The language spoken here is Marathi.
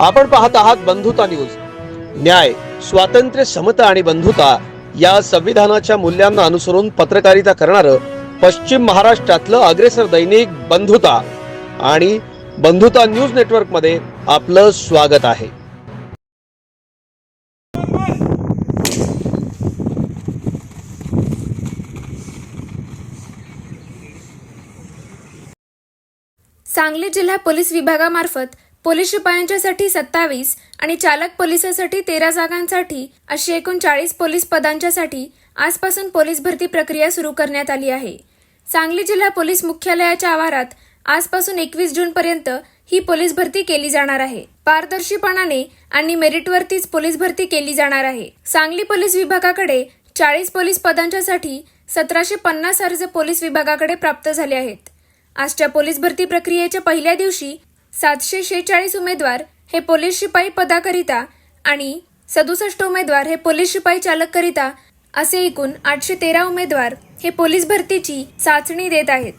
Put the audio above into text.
आपण पाहत आहात बंधुता न्यूज. न्याय स्वातंत्र्य समता आणि बंधुता या संविधानाच्या मूल्यांना अनुसरून पत्रकारिता करणारं पश्चिम महाराष्ट्रातलं अग्रेसर दैनिक बंधुता आणि बंधुता न्यूज नेटवर्कमध्ये आपलं स्वागत आहे. सांगली जिल्हा पोलीस विभागामार्फत पोलीस शिपायांच्यासाठी सत्तावीस आणि चालक पोलिसासाठी तेरा जागांसाठी अशी एकूण चाळीस पोलीस पदांच्यासाठी आजपासून पोलीस भरती प्रक्रिया सुरू करण्यात आली आहे. सांगली जिल्हा पोलीस मुख्यालयाच्या आवारात आजपासून एकवीस जून पर्यंत ही पोलीस भरती केली जाणार आहे. पारदर्शीपणाने आणि मेरिटवरतीच पोलीस भरती केली जाणार आहे. सांगली पोलीस विभागाकडे चाळीस पोलीस पदांच्यासाठी सतराशे पन्नास अर्ज पोलीस विभागाकडे प्राप्त झाले आहेत. आजच्या पोलीस भरती प्रक्रियेच्या पहिल्या दिवशी सातशे शेहेचाळीस उमेदवार हे पोलीस शिपाई पदाकरिता आणि सदुसष्ट उमेदवार हे पोलीस शिपाई चालककरिता असे एकूण आठशे तेरा उमेदवार हे पोलीस भरतीची चाचणी देत आहेत.